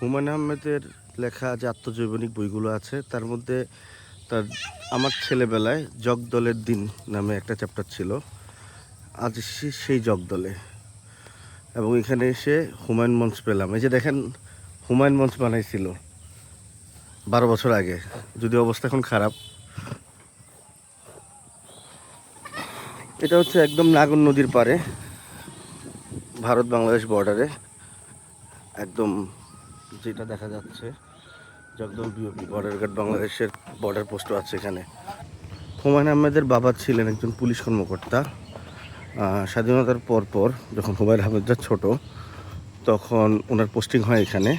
হুমায়ুন আহমেদের লেখা যে আত্মজৈবনিক বইগুলো আছে, তার মধ্যে তার আমার ছেলেবেলায় জগদলের দিন নামে একটা চ্যাপ্টার ছিল। আজ সেই জগদলে। এবং এখানে এসে হুমায়ুন মঞ্চ পেলাম। এই যে দেখেন, হুমায়ুন মঞ্চ বানাইছিল বারো বছর আগে। যদি অবস্থা এখন খারাপ। এটা হচ্ছে একদম নাগর নদীর পারে ভারত বাংলাদেশ বর্ডারে একদম যেটা দেখা যাচ্ছে, জগদল বিওপি বর্ডার গার্ড বাংলাদেশের বর্ডার পোস্টও আছে এখানে। হুমায়ুন আহমেদের বাবা ছিলেন একজন পুলিশ কর্মকর্তা। স্বাধীনতার পর পর যখন হুমায়ুন আহমেদরা ছোট, তখন ওনার পোস্টিং হয় এখানে।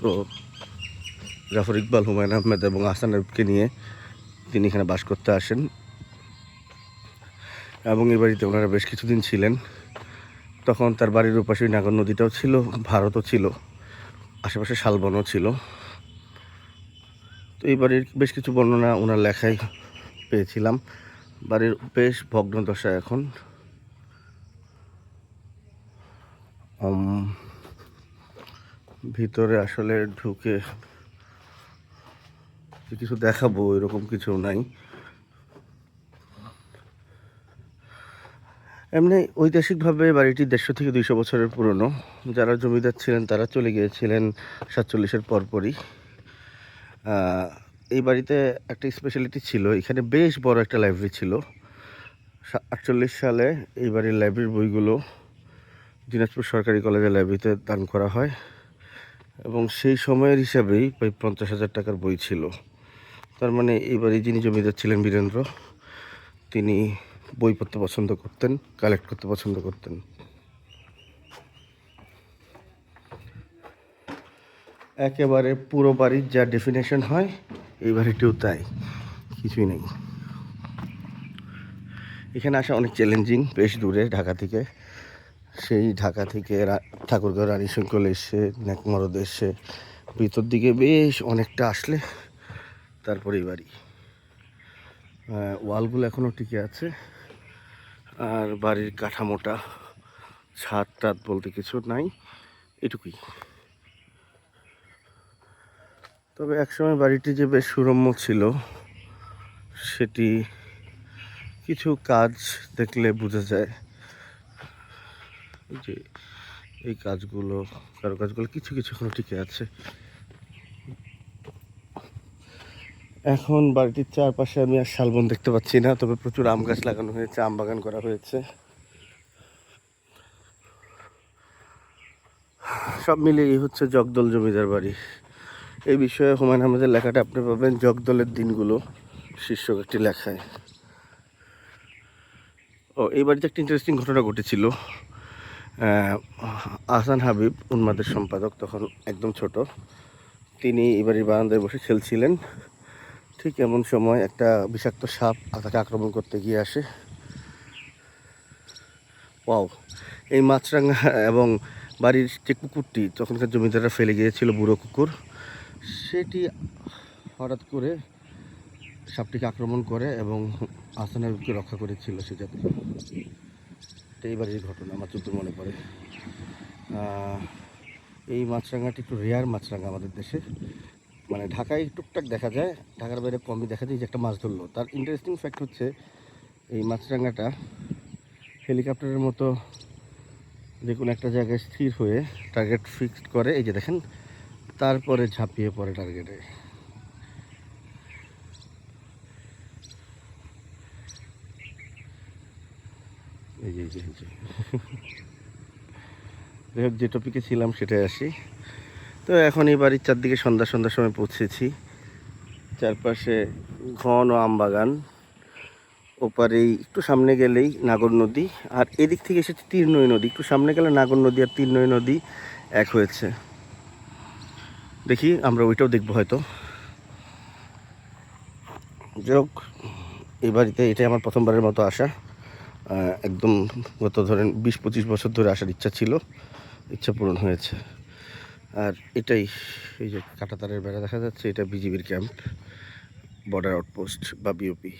তো জাফর ইকবাল, হুমায়ুন আহমেদ এবং আহসান আরিফকে নিয়ে তিনি এখানে বাস করতে আসেন। এবং এ বাড়িতে ওনারা বেশ কিছুদিন ছিলেন। তখন তার বাড়ির ওপাশে নাগর নদীটাও ছিল, ভারতও ছিল, আশেপাশে শালবনও ছিল। তো এই বাড়ির বেশ কিছু বর্ণনা ওনার লেখায় পেয়েছিলাম। বাড়ির বেশ ভগ্ন দশা এখন ভিতরে আসলে ঢুকে কিছু দেখাবো, এরকম কিছু নাই। এমনি ঐতিহাসিকভাবে বাড়িটি দেড়শো থেকে দুইশো বছরের পুরনো। যারা জমিদার ছিলেন, তারা চলে গিয়েছিলেন সাতচল্লিশের পরপরই। এই বাড়িতে একটা স্পেশালিটি ছিল। এখানে বেশ বড় একটা লাইব্রেরি ছিল। আটচল্লিশ সালে এই বাড়ির লাইব্রেরির বইগুলো দিনাজপুর সরকারি কলেজের লাইব্রেরিতে দান করা হয় এবং সেই সময়ের হিসাবেই প্রায় পঞ্চাশ হাজার টাকার বই ছিল। তার মানে এই বাড়ি যিনি জমিদার ছিলেন বীরেন্দ্র, তিনি বই পড়তে পছন্দ করতেন কালেক্ট করতে পছন্দ করতেন। একেবারে পুরো বাড়ির যা ডেফিনেশন হয়, এই বাড়িটিও তাই, কিছুই নেই। এখানে আসা অনেক চ্যালেঞ্জিং বেশ দূরে ঢাকা থেকে। সেই ঢাকা থেকে ঠাকুরগাঁও রানী শঙ্কল এসে, ন্যাকমরদ এসে, ভিতর দিকে বেশ অনেকটা আসলে তারপরে এই বাড়ি। ওয়ালগুলো এখনও টিকে আছে। আর বাড়ির কাঠামোটা, ছাদ টাদ বলতে কিছু নাই, এটুকুই। তবে একসময় বাড়িটি যে বেশ সুরম্য ছিল, সেটি কিছু কাজ দেখলে বোঝা যায় যে এই কাজগুলো কারও কাজগুলো কিছু কিছু এখনও টিকে আছে। এখন বাড়িটির চারপাশে আমি আর শালবন দেখতে পাচ্ছি না, তবে প্রচুর আম গাছ লাগানো হয়েছে, আম বাগান করা হয়েছে। সব মিলিয়ে এই হচ্ছে জগদল জমিদার বাড়ি। এই বিষয়ে হুমায়ুন আহমেদের লেখাটা আপনি পাবেন, জগদলের দিনগুলো শীর্ষক একটি লেখায়। ও, এই বাড়িতে একটা ইন্টারেস্টিং ঘটনা ঘটেছিল। আহসান হাবিব উন্মাদের সম্পাদক, তখন একদম ছোট। তিনি এই বাড়ির বারান্দায় বসে খেলছিলেন। ঠিক এমন সময় একটা বিষাক্ত সাপ তাকে আক্রমণ করতে গিয়ে আসে। ওয়াও, এই মাছরাঙা এবং বাড়ির যে কুকুরটি, তখনকার জমিদাররা ফেলে গিয়েছিল বুড়ো কুকুর। সেটি হঠাৎ করে সাপটিকে আক্রমণ করে এবং আহসান হাবিবকে রক্ষা করেছিল সে যাতে তো এই বাড়ির ঘটনা আমার যত মনে পড়ে। এই মাছরাঙাটি একটু রেয়ার মাছরাঙা আমাদের দেশে। মানে ঢাকায় টুকটাক দেখা যায়, ঢাকার বাইরে কমই দেখা যায় যে একটা মাছ ধরলো। তার ইন্টারেস্টিং ফ্যাক্ট হচ্ছে, এই মাছরাঙাটা হেলিকপ্টারের মতো যে কোনো একটা জায়গায় স্থির হয়ে টার্গেট ফিক্সড করে, এই যে দেখেন, তারপরে ঝাঁপিয়ে পড়ে টার্গেটে এই যে টপিকে ছিলাম সেটাই আসি। তো এখন এই বাড়ির চারদিকে সন্ধ্যা সন্ধ্যার সময় পৌঁছেছি। চারপাশে ঘন আম বাগান। ওপারেই একটু সামনে গেলেই নাগর নদী আর এদিক থেকে এসেছে তীর্ণই নদী। একটু সামনে গেলে নাগর নদী আর তীর্ণই নদী এক হয়েছে। দেখি, আমরা ওইটাও দেখব হয়তো। হোক, এই বাড়িতে এটাই আমার প্রথমবারের মতো আসা। একদম গত ধরেন বিশ পঁচিশ বছর ধরে আসার ইচ্ছা ছিল। ইচ্ছা পূরণ হয়েছে। আর এটাই, এই যে কাঁটাতারের বেড়া দেখা যাচ্ছে, এটা বিজিবির ক্যাম্প বর্ডার আউটপোস্ট বা বিওপি